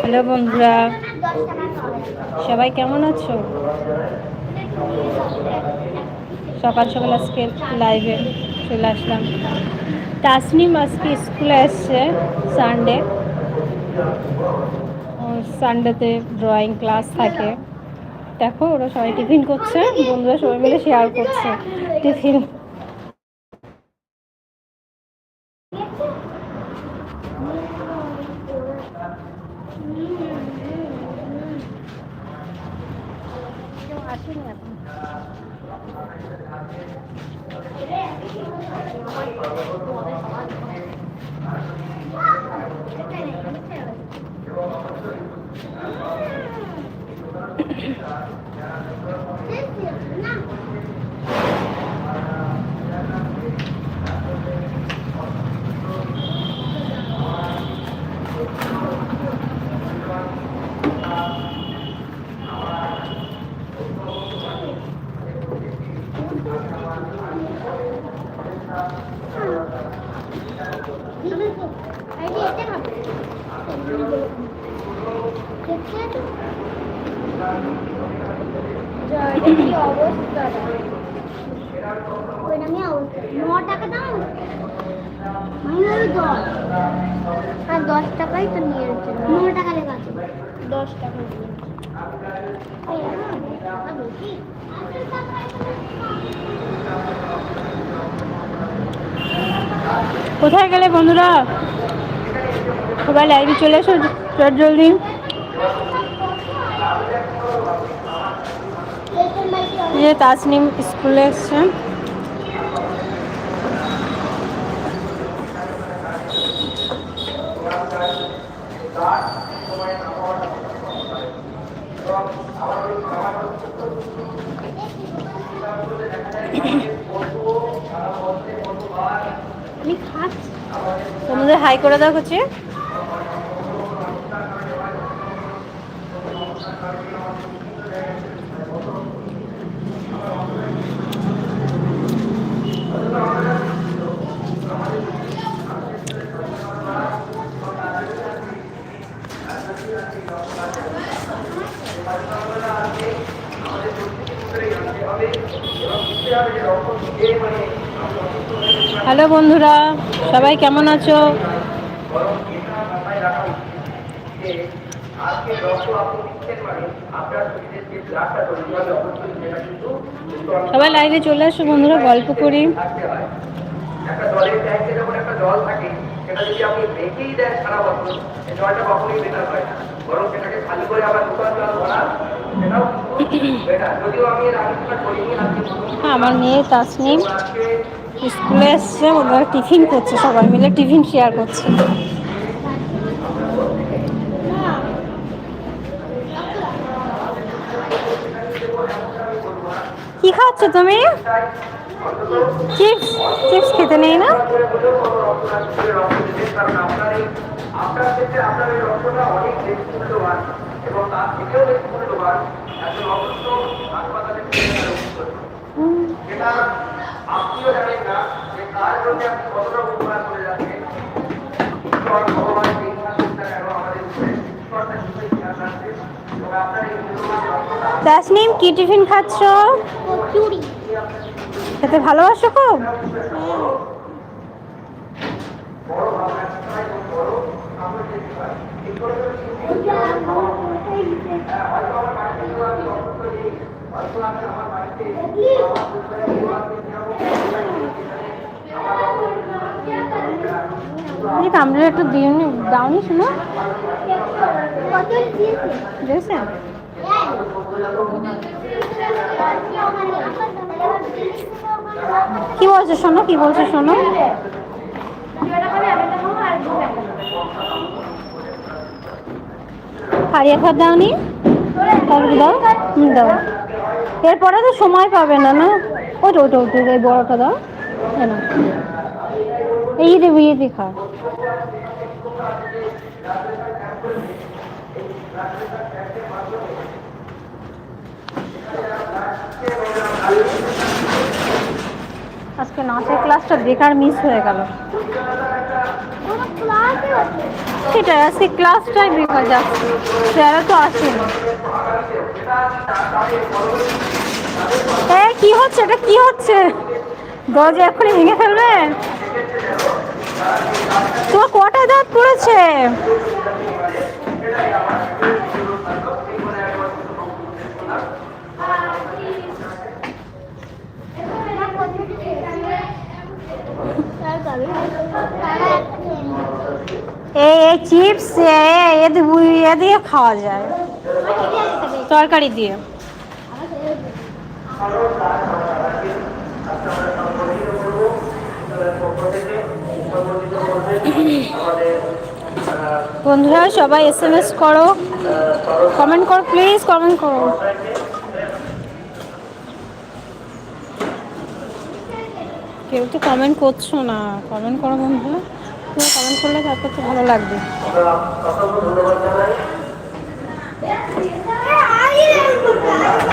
Hello বন্ধুরা, সবাই কেমন আছো? সকাল সকাল আজকে লাইভে চলে আসলাম। তাসনিম আজকে স্কুলে এসছে সানডে সানডেতে ড্রয়িং ক্লাস থাকে। দেখো ওরা সবাই টিফিন করছে, বন্ধুরা সবাই মিলে শেয়ার করছে। টিফিন 啊，去那边。দশ টাকাই তো নিয়ে যাচ্ছে ন টাকা লেখা আছে দশ টাকা দিয়ে কোথায় গেলে বন্ধুরা? সবাই লাইভে চলে এসো চট জলদি। যে তাসনিম স্কুলে এসছে। আমি খাচ্ছি তোমাদের হাই করে দাও হচ্ছে হ্যালো বন্ধুরা সবাই কেমন আছো? সবাই লাইভে চলে আসো বন্ধুরা গল্প করি। একটা জলের ট্যাঙ্কে যখন একটা জল থাকে সেটা যদি আপনি রেখেই দেন সারা বছর এই জলটা কখনোই বেটার হয় না। বরং সেটাকে খালি করে আবার দোকান জল ভরা সেটাও বেটার যদিও আমি এর আলোচনা করিনি আজকে হ্যাঁ, আমার মেয়ে তাসনিম। আজকে স্কুলে এসছে ওরা টিফিন করছে, সবাই মিলে টিফিন শেয়ার করছে। কি খাচ্ছ তুমি? চিপস চিপস খেতে নেই না? এবং তার আপনিও জানেন না? যে কার জন্য আপনি কতটা উপকার করে যাচ্ছেন? ঈশ্বর ভগবান যেই আসুন না কেন আমাদের উপরে ঈশ্বরটা নিশ্চয়ই খেয়াল রাখছে এবং আপনার এই মূল্যবান রক্তটা তাসনিম কি টিফিন খাচ্ছ? কচুরি। খেতে ভালোবাসো খুব? এই কামড়ে একটু দিয়ে দাওনি শোনো। দিয়েছে? কি বলছো শোনো, কি বলছো শোনো? হারিয়ে খাবার দাওনি? তারপরে দাও দাও। এরপরে তো সময় পাবে না না? ওটা ওটা ওই এই বড়টা দাও। নাও। এই দেবো ইয়ে দিয়ে খা। আজকে নাচের ক্লাসটা বেকার মিস হয়ে গেল। ক্লাসে আজকে ক্লাসটাই বেকার যাচ্ছে। স্যারা তো আসেনি কি হচ্ছে? এটা কি হচ্ছে? দরজা এক্ষুনি ভেঙে ফেলবে? তোমার কটা দাঁত পড়েছে? এই এই চিপস এ দিয়ে খাওয়া যায়। তরকারি দিয়ে। বন্ধুরা, সবাই এস এম এস করো। কমেন্ট করো প্লিজ কমেন্ট করো। কেউ তো কমেন্ট করছ না। কমেন্ট করো বন্ধুরা তুমি কমেন্ট করলে তারপর তো ভালো লাগবে। ধন্যবাদ